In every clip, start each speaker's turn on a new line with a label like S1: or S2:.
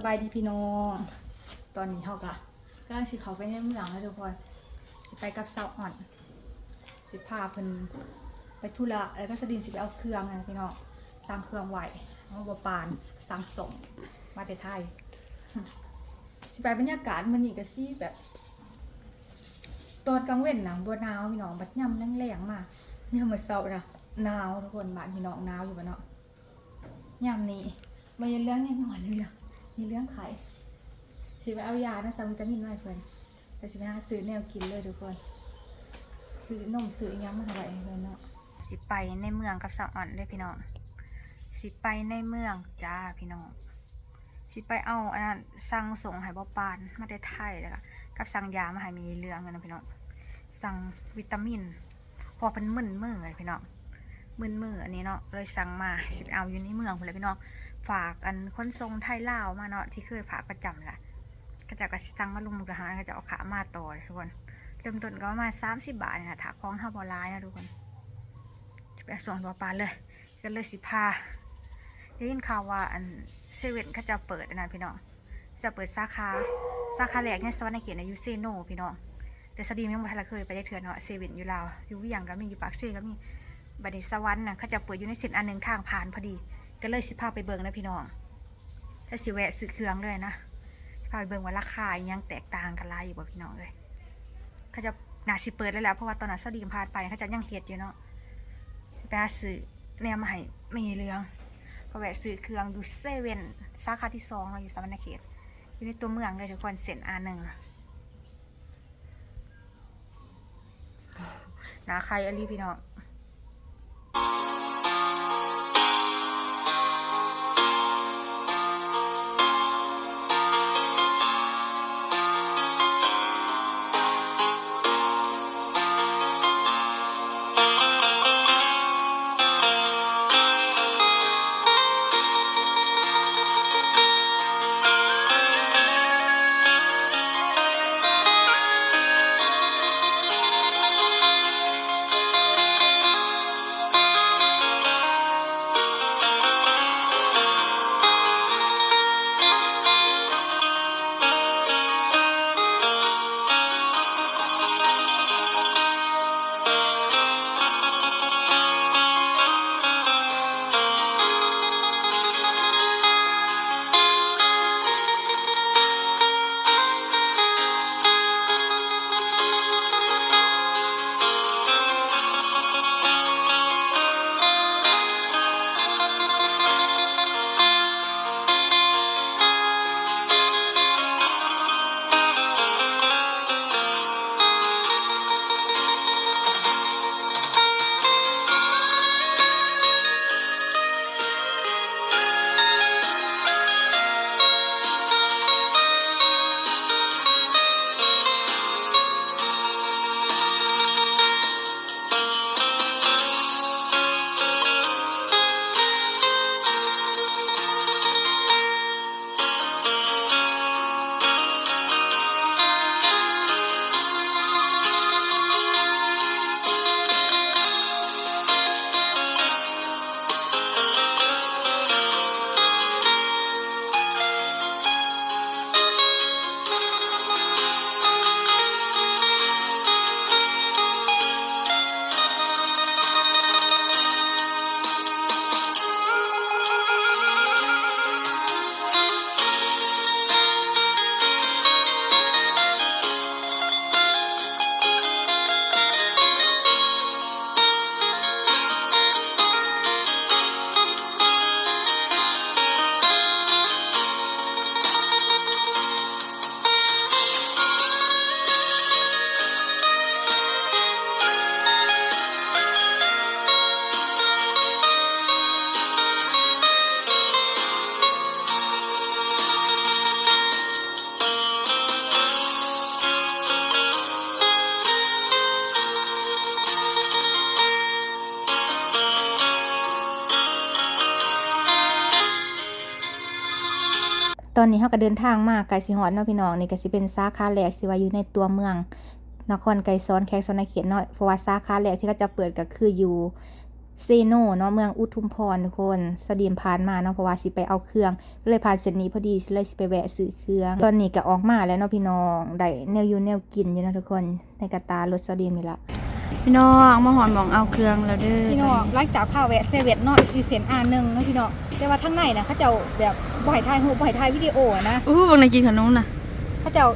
S1: สบายดีพี่น้องตอนนี้เขาก็กำลังสิเขาไปในเมืองแล้วทุกคนสิไปกับสาวอ่อน สิพาเพิ่นไปธุระแล้วก็สดินสิไปเอาเครื่องนะพี่น้องสั่งเครื่องไหวเอาบปานสั่งส่งมาแต่ไทย สิไปบรรยากาศมันนี่ก็สิแบบ ตอนกลางเว้นนะบัวหนาวพี่น้องบัดย่ำแรงๆมาเนี่ยามมื่อเช้านะหนาวทุกคนบ้านพี่น้องหนาวอยู่บ้านเนาะย่ำนี้มาเย็นเรื่องยังหน่อยเลยนะ มีเรื่องไข่สิไปเอายานะซัมวิตามินมาให้เพิ่อนแต่สิไปหาซื้อแนวกินเลยทุกคน ซื้อนมซื้อยังมาถวายให้เพิ่อนเนาะสิไปในเมืองกับสาวอ่อนเด้พี่น้อง สิไปในเมืองจ้าพี่น้อง สิไปเอาอันนั้นสั่งส่งให้บ่ปานมาแต่ไทยแล้วก็กับสั่งยามาให้มีเรื่องกันนะพี่น้อง สั่งวิตามิน พอเป็นมึนมือเลยพี่น้องมึนมืออันนี้เนาะเลยสั่งมาสิไปเอาอยู่ในเมืองเลยพี่น้อง ฝากอันคนทรงไทยลาวมาเนาะที่เคยฝากประจำแหละก็จะก็สั่งมาลุงมุกดาหารก็จะเอาขามาต่อทุกคนเริ่มต้นก็ประมาณสามสิบบาทเนี่ยนะถ้องห้าบอลายนะทุกคนจะไปส่งบ่ปลาเลยก็เลยสิพาได้ยินข่าวว่าอันเซเว่นเขาจะเปิดนนั้นพี่น้องจะเปิดสาขาสาขาแรกในสวรรค์เขตในยูเซโนพี่น้องแต่สดีมยังบ่ทันละเคยไปได้เถื่อนเนาะเซเว่นอยู่ลาวอยู่วียงก็มีอยู่ปากเซ่ก็มีบัดนี้สวรรค์น่ะเขาจะเปิดอยู่ในเส้นอันหนึ่งทางผ่านพอดี ก็เลยสิพาไปเบิ่งนะพี่น้อง ถ้าสิแวะซื้อเครื่องเลยนะพาไปเบิ่งว่าราคายังแตกต่างกันลายอยู่บ่พี่น้องเลยเขาจะนาสิเปิดแล้วแหละเพราะว่าตอนนั้นสดีมพาดไปเขาจะยังเฮ็ดอยู่เนาะไปหาซื้อแนวมาให้ไม่มีเรื่องก็แวะซื้อเครื่องอยู่เซเว่นสาขาที่สองเนาอยู่สวรรค์เขตอยู่ในตัวเมืองเลยทุกคนเส้นอันหนึ่งนาใครอลีพี่น้อง อนนี้เขาก็เดินทางมากไกลสิฮอดเนาะพี่น้องนี่ก็สิเป็นสาขาแรกสิว่าอยู่ในตัวเมือง นครไกรซ้อนแขกซ้อนในเขตเนาะเพราะว่าสาขาแรกที่เขาจะเปิดก็คืออยู่เซโนเนาะเมืองอุทุมพรทุกคนสเดียมผ่านมาเนาะเพราะว่าสิไปเอาเครื่องก็เลยผ่านเส้นนี้พอดีเลยสิไปแวะซื้อเครื่องตอนนี้ก็ออกมาแล้วเนาะพี่น้องได้แนวอยู่แนวกินอยู่เนาะทุกคนในกระตารถสเดียมนี่ละ
S2: พี่น้องมาหอนหมองเอาเครื่องแล้วเด้อ
S1: พี่น้องหลังจากพาแวะเซเว่นเนาะอีเซนอาหนึ่งเนาะพี่น้องแต่ว่าทั้งในนะเขาเจ้าแบบบ่อยถ่ายรูปบ่อยถ่ายวิดีโออะนะ
S2: อู้บางในกินขนมนะ
S1: เขาเจ้า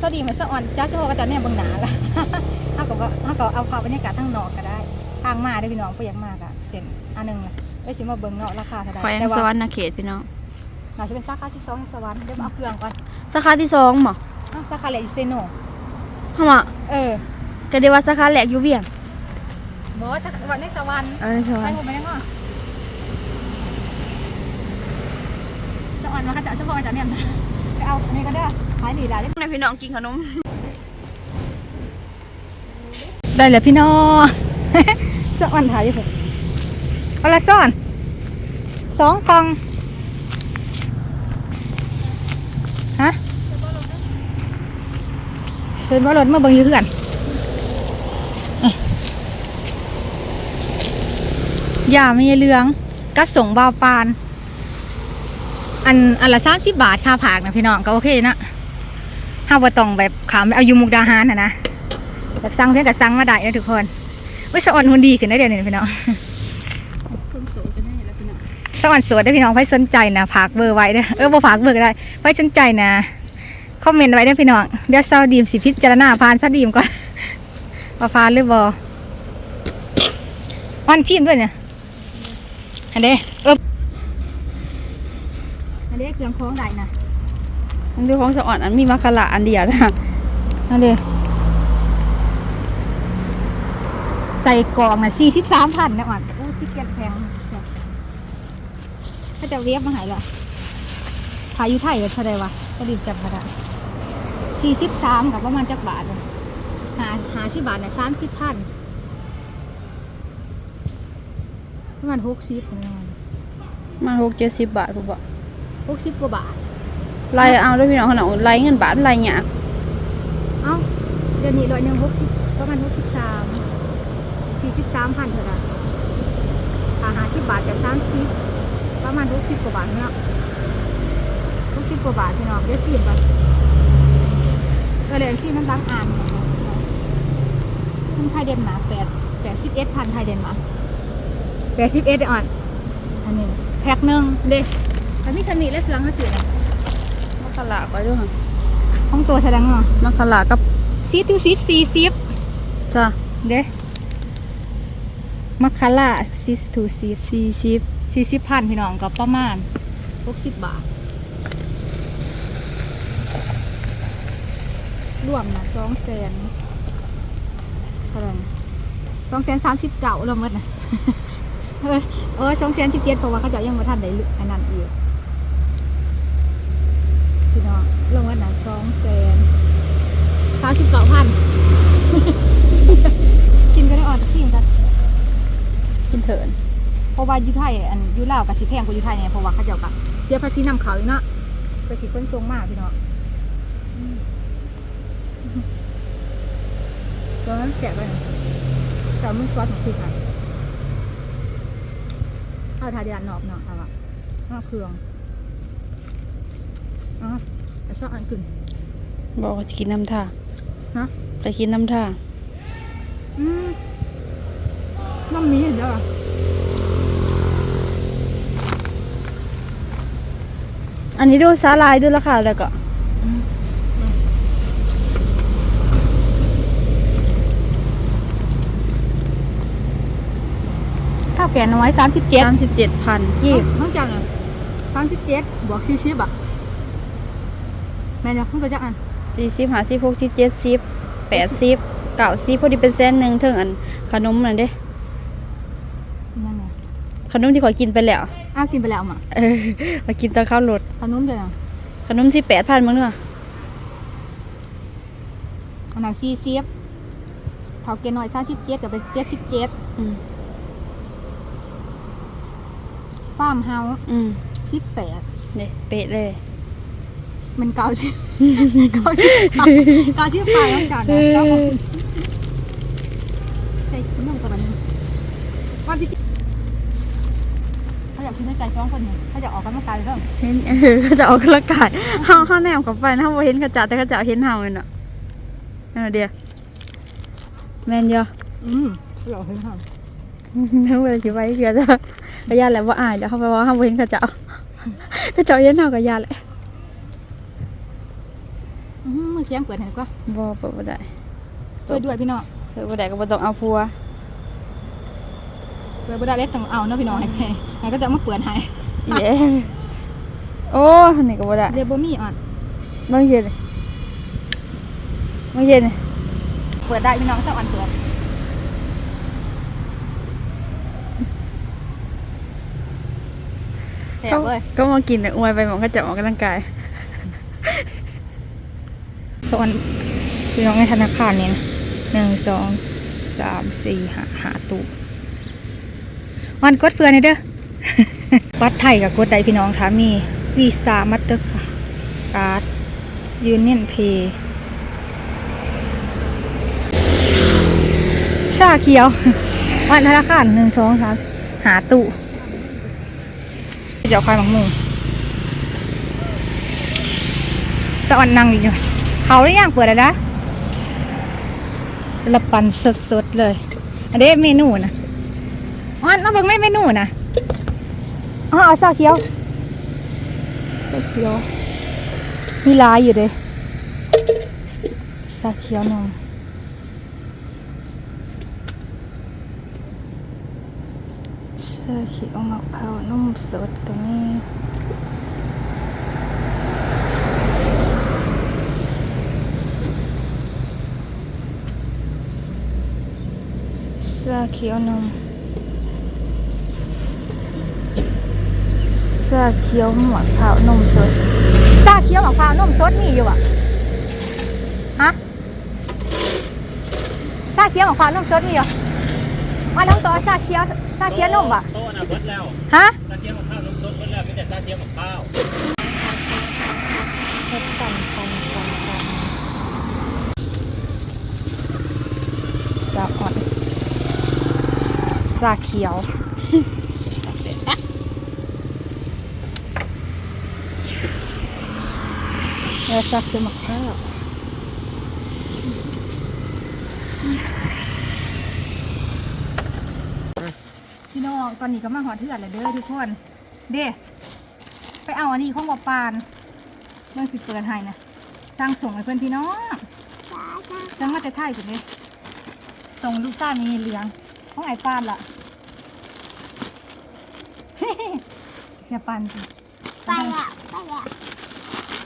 S1: สสดีเหมือนสะอ่อนจ้าเฉพาะก็จะเนี่ยเบางหนาละถ้าก็ถ้าก็เอาภาพบรรยากาศทางนอกก็ได้ทางมาได้อพี่น้องไปอยากมากอะเซ็นอันหนึงละไปสิมาเบิ่งเนาะราคาเท่าไหร่
S2: แขวง
S1: แต่
S2: ส
S1: ว่าว
S2: รรณเขตพี่น้อง
S1: น่าจะเป็นสาขาที่สองในสวรรค์เดี๋ยวมาเอาเครื่องก่อน
S2: สาขาที่สองหมอ
S1: อ้าวสาขาเหลืออีเซโน
S2: ทำไม
S1: เออ
S2: ก็เดียวว่าสาขาแหลกอยู่เวียง
S1: บอกว่าสาขาวันในสวรรค์
S2: เออในสวร
S1: ไป
S2: รค์
S1: ผมไปยังเนาะสวรรค์มาเขาจะเฉพาะจะเนี่ยไปเอาอันนี้ก็ได้ขายหนีได้
S2: ในพี่น้องกินขนม
S1: ได้เลยพี่น้อง สะอ่อนถ่ายอยู่ผมเอาละซ่อนสองกล่องฮะเชิญว่ารถมาเบิ่งอยู่เพื่อนเอ้ยอ ย่าไม่เหลือง กับส่งบาวปาน อันอันละสามสิบบาทค่าผากนะพี่น้องก็โอเคนะห้าวาตองแบบขามไปเอายูมุกดาหารนะนะอยากสั่งเพียงกับสั่งมาได้นะทุกคนว่าสะออนหุ่นดีขึ้นได้เดี๋ยวนี้พี่น้อง
S2: คนสูงจะได้แล้วพี่น้อง
S1: สวรรค์สวยได้พี่น้องไฟสนใจนะฝากเบอร์ไว้เด้อเออบ่ฝากเบอร์ก็ได้ไฟสนใจนะคอมเมนต์ไว้เด้อพี่น้องเดี๋ยวเซาดีมสิพิจารณาผ่านซาดีมก่อนว่าผ่านหรือบ่ออนทีมด้วยเนี่ย อันเด้เอออันเด้เครื่องโค้งได้นะ
S2: มันดูของสะอ่อนอันมีมะขลาอันเดียวนะ
S1: อันเด้ใส่กล่องน่ะสี่สิบสามพันนะอ่อนโอ้สิเกียนแพงถ้าจะเวียบมาใหายละขายอยู่ไทยก็เท่าไรวะก็ดีจับก็ได้สี่สิบสามกับประมาณจักบาทเลยหาหาสิบบาทเนี่ยสามสิบพัน ประมาณหกสิบประมาณ
S2: มันหกเจ็ดสิบบาทถูกปะ
S1: หกสิบกว่าบาท
S2: ไล่เอาด้วยพี่น้องขนาดไล่เงินบาทไล่หยาก
S1: เอ้าเดี๋ยวนี้ร้อยหนึ่งหกสิบประมาณหกสิบสามสี่สิบสามพันเท่าไหร่หาหาสิบบาทกับสามสิบประมาณหกสิบกว่าบาทเนาะหกสิบกว่าบาทพี่น้องเดี๋ยวสี่บาทก็เลยสี่มันรักอ่านมันไทยเดนมาร์กแปดแปดสิบเอ็ดพันไทยเดนมาร์ก แปดสิบเอ็ดอ่อน อันนี้แพ็คหนึ่งเด้แต่มีคันนี้และเครื่องเขาสื่อนะ
S2: มะขลาไปด้วยค่ะ
S1: ห้องตัวแสดงเนาะ
S2: มะขลากับ
S1: ซีตูซีซีซีฟ
S2: จ้า
S1: เด้มัคคาร่าซิสทูซี
S2: สี่สิบ
S1: สี่สิบพันพี่น้องก็ประมาณหกสิบบาทรวมนะสองแสนเท่าไหร่สองแสนสามสิบเก้ารวมหมดนะ เออเออสองแสนสิบเจ็ดเพราะว่าเขาเจะยังมาทันได้อันนั้นอีกพี่น้องรวมหมดนะสองแสนสามสิบเก้าพันกินก็ได้อ่อนสิ่งกัน
S2: กินเถิน
S1: เพราะว่าอยู่ไทยอันอยู่ลาวกับสิแพงกว่าอยู่ไทยไงเพราะว่าเขาเจ้าก็เสียภาษีนำเขาอีกเนาะก็สิคนทรงมากพี่เนาะอืมตอนนั้นแขกเลยแต่มันซอสของคือไทย เอาทาเดียนนอกเนาะเอาอะเอาเครื่องเอ๋อชอบอันกึ่ง
S2: บอกว่าจะกินน้ำท่า
S1: ฮะ
S2: จะกินน้ำท่า
S1: อืมน้ำนี้เห็นเด้อ
S2: อันนี้ดูซาลายดูราคาแล้วก็
S1: ข้าวแกงน้อยสามสิบเจ็ด
S2: สามสิบเจ็ดพันกีบ
S1: น้องจังเลยสามสิบเจ็ดบวกสี่สิบอะแม่เนี่ยเพิ่งก็จักอัน
S2: สี่สิบห้าสิบหกสิบเจ็ดสิบแปดสิบเก้าสิบพอดีเป็นเส้นหนึ่งถึงอันขนมนั่นเด้
S1: นั่นไง
S2: ขนมที่ขอยกินไปแล้ว
S1: อ้าวกินไปแล้วมา
S2: เออมากินตอนข้าวรถ
S1: ขนมเลยอะ
S2: ขนมสิแปดพันมั้งเนอะ
S1: อันนั้นสี่สิบข้าวแกงน้อยสามสิบเจ็ดกับเป็นเจ็ดสิบเจ็ด
S2: อืม
S1: ฟาร์มเฮาส์
S2: อืม
S1: สิบแปด
S2: เนี่ยเป๊ะเลย
S1: มันเก้าสิบเก้าสิบเก้าสิบไปน้องจังนะชอบของคุณใส่ขนมกับมันงวันที่เขาอยากกินในใจช่องคนนี้เขาอยากออกกำลังกายเริ่ม
S2: เห็นเออเขาจะออกกำลังกายเฮาเฮาแนมเข้าไปนะเฮาบ่เห็นเขาจะแต่เขาจะเห็นเฮาแม่นเนาะนั่นนะเดียวแม่นอยู่
S1: อืมเขาอยากเห็นห้าม
S2: นึกว่าสิไว้เพื่อจะ ก็ย่านแหละว่าอายแล้วเขาไปว่าเฮาบ่เห็นเขาจะเอาเขาจะเห็นเฮาก็ย่านแหละ
S1: อืมมือเคียงเปิดเห็นก็
S2: บ่เปิดบ่ได้
S1: เปิดด้วยพี่น้อง
S2: เปิดบ่ได้ก็บ่ต้องเอาผัว
S1: เปิดบ่ได้เล็กต้องเอาเนาะพี่น้องให้แพ้ให้ก็จะเอามาเปิดให้
S2: เย้โอ้นี่ก็บ่ได้
S1: เดบมี่อ่อน
S2: บ่เย็นบ่เย็น
S1: เปิดได้พี่น้องสักวันเปิด ซ่บ
S2: ก็
S1: เลย
S2: ก็มากินแต่อวยไปหมองเขาจะออกกำลังกาย
S1: สอนพี่น้องในธนาคารเนี่ยนะหนึ่งสองสามสี่ห้าหาตู้วันกดเฟือนี่เด้อวัดไทยกับกดใดพี่น้องถามีวีซ่ามัตเตอร์การ์ดยูเนียนเพย์ชาเขียววันธนาคารหนึ่งสองสามหาตู้ เจ้าควายหมักหมูสวรรค์นั่งอยู่เขาหรือยังเปิดแล้วนะละปันสดๆเลย อันนี้เมนูนะอ๋อน้องเบิ่งไม่เมนูนะอ๋อเอาซาเขียวซาเขียวมีลายอยู่เด้ซาเขียวนม ซาเขียวมะพร้าวนุ่มสดตรงนี้ชาเขียวนมชาเขียวหมวกเผาวนมสดชาเขียวหมวกเผาวนมสดมีอยู่อะฮะชาเขียวหมวกเผาวนมสดมีอยู่ มาน้องตัวชาเขียวชาเขียวนมอะ
S3: โต๊ะน่ะเบิดแล้ว
S1: ฮะ
S3: ซาเทียมกับข้าวน้ำซดเบิดแล้วมีแต่ซาเทียมกับข้าว
S1: ชาอ่อนชาเขียวแล้วชาเขียวหมวกเผาพี่น้ องตอนนี้ก็มาหอเถื่อนเลยเด้อทุกคน เด้ไปเอาอันนี้ของบัปานเมื่อสิเปิดให้นะสร้างส่งให้เพื่อนพี่น้องจังมาแต่ไทยจุดเลยส่งลูกซ่ามีเหลืองของไอ้ปานล่ะเสียปานสิ
S4: ไปอะไปอะ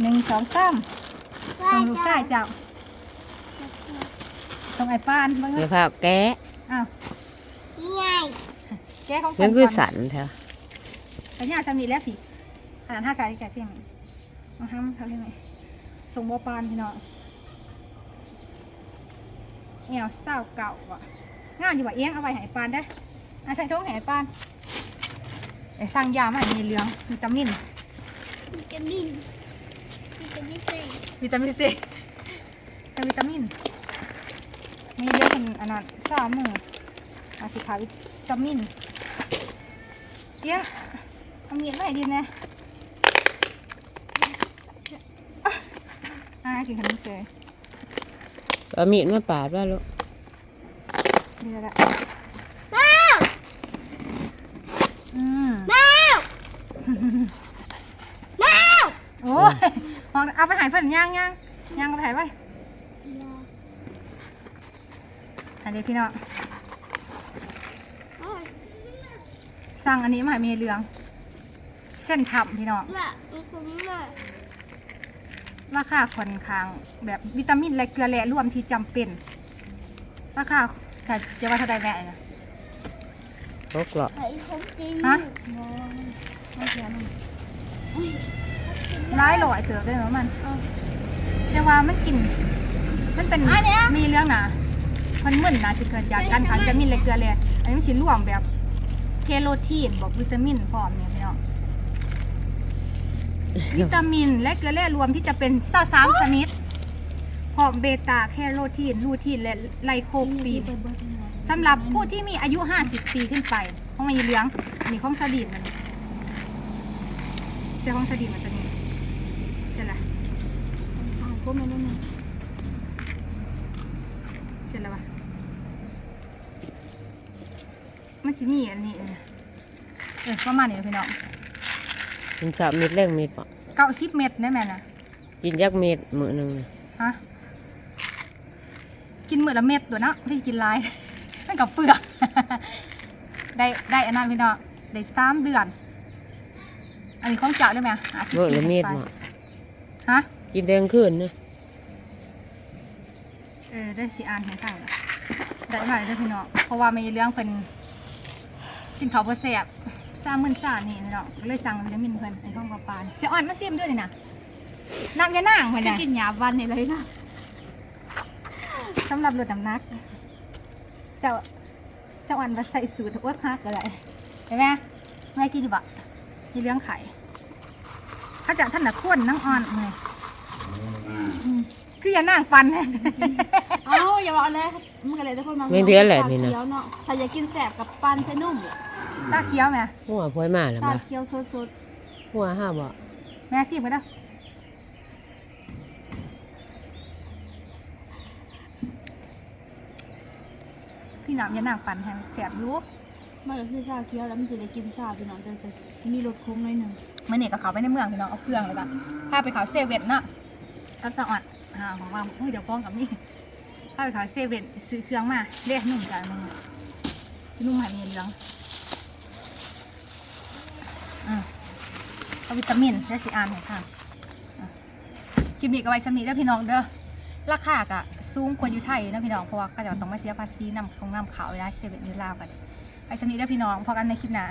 S1: หนึ่งสองสาม
S4: ไป
S1: ส่งลูกซ่าเจ้าส่งไอ้ปานบ้าง
S5: เดี๋ยว
S1: เอ้ย
S5: พาแกะ
S1: อ้าว
S4: ใหญ่
S1: แกของ
S5: ยังคือสันแถว
S1: แต่เนี่ยสามีแล้วผีอ่านห้าสายแก่เพียงมาห้ามเขาเรียกไงส่งบัปานพี่น้องเอวเศร้าเก่าว่ะงานอยู่ว่าเอียงเอาไว้ใหายปานได้อาใส่ท้องใหายปานไอ้สร้างยามาให้มีเหลืองวิตามิน
S4: วิตามินวิตามินซี
S1: วิตามินซีแต่วิตามินมีเยอะเป็นอันนั้นสามมืออาสิขายวิตามิน เอียงเอามีดไว้ดีนะอ่ากินขนมเสย
S5: เอามีดมาปาดว่าลูก
S1: นี่แล้วละ
S4: แมว
S1: อืม
S4: แมวแมว
S1: โอ้ยมองเอาไปใหายเพิ่นย่างย่างย่างเอาไปใหายไว้อันนี้พี่น้อง สั่งอันนี้มาให้มีเหลือง เส้นทับพี่น้อง
S4: ละมันคุ้มมาก
S1: ราคาค่อนข้าง แบบวิตามินและเกลือแร่รวมที่จำเป็น ราคาแต่จะว่าเท่าใดแม่นะ
S5: พกหรอก
S4: ไอ้ผมกิน
S1: ฮะไม่เสียนร้ายหลอยเติบได้ไหมมันจะว่ามันกิน มันเป็นมีเรื่องหนามันมึนนะสิเกิดจากการขาดวิตามินและเกลือแร่อันนี้มันสิรวมแบบ เคโรทีนบอกวิตามินพร้อมเนี่ยพี่น้อง วิตามินและเกลือแร่รวมที่จะเป็นเศร้าสามชนิด พร้อมเบต้าแคโรทีน ลูทีน และไลโคปีนสำหรับผู้ที่มีอายุ 50 ปีขึ้นไปของมันเหลืองอันนี้ของสลีดมันเสื้อของสลีดมันตัวนี้ใช่ไหม
S4: อ่าพวกมันนั่นน่ะ
S1: ใช่แล้วปะ มันสิมีอันนี้เออเออประมาณนี้พี่น้อง
S5: กินสามเม็ดแรงเม็ดปะ
S1: เก้าสิบเม็ดได้ไหมนะ
S5: กินยักเม็ดมื้อหนึงน่ะ
S1: ฮะกินมื้อละเม็ดตัวเนาะไม่ได้กินหลาย นั่นกับเปลือก ได้ได้อันนั้นพี่น้องได้สามเดือน อันนี้ของเจ้าได้ไหมหาสิบ
S5: มื้อ
S1: ปี
S5: ละเม็ด
S1: ไป
S5: บ่
S1: ฮะ
S5: กินแดงคืนนะ
S1: เออได้สิอ่านให้ฟังละได้มาเลยเด้อพี่น้องเพราะว่ามีเรื่องเป็น กินเขาวบ่แซ่บซ่ามื่นซ่านี่พี่น้องก็เลยสั่งวิตามินเพิ่นในห้องกระปานเสียอ่อนมาซิมด้วยนี่นะน้ำยานางเพิ่น
S4: จะ
S1: น่ะ
S4: กินยาวันนี่เลยนะ
S1: สำหรับลดน้ำหนัก เจ้าเจ้าอ่อนมาใส่สูตรอ้วกฮักก็ได้เห็นไหมไม่กินอยู่บะมีเรื่องไข่เขาจะท่านน่ะข้นนั่งอ่อนเลยอืมคืออย่านั่งฟัน
S4: เอ้าอย่าบอกเลยมันก็เลยทุกคนมา
S5: ไม่เดือนแหละนี่นะ
S4: เคี้ยวเนาะถ้าอยากกินแสบกับปันใช้นุ่ม
S1: ซาเคี้ยวไหม
S5: หัวพลอยมาแล้ว
S4: ซา
S5: บ่
S4: เคี้ยวสด
S5: หัวห้าบ่
S1: แม่ชิมกันเด้อพี่น้ำอย่านั่งฟันให้มันแสบอยู่
S4: ๆมันก็คือซาเคี้ยวแล้วมันจะได้กินซาพี่น้องแต่จะมีรสคมหน่อยหนึ่ง
S1: เมื่อนี่กับเขาไปในเมืองพี่น้องเอาเครื่องเลยจ้ะพาไปเขาเซเว่นเนาะกับสะอ่อนอ่าของว่าเฮ้ยเดี๋ยวพ้องกับนี่พาไปเขาเซเว่นซื้อเครื่องมาเรียกหนุ่มจ่ายมึงชิ้นนุ่มหายมีเหลืองอืม เอาวิตามินและสีอ่านของข้างอะคลิปนี้ก็ไว้สำนีเด้อพี่น้องเด้อราคากะสูงกว่าอยู่ไทยนะพี่น้องเพราะว่าก็จะต้องมาเสียภาษีนำของนำขาวเวลาเซเว่นนิลาวกันไปสำนีเด้อพี่น้องพอกันในคลิปหน้า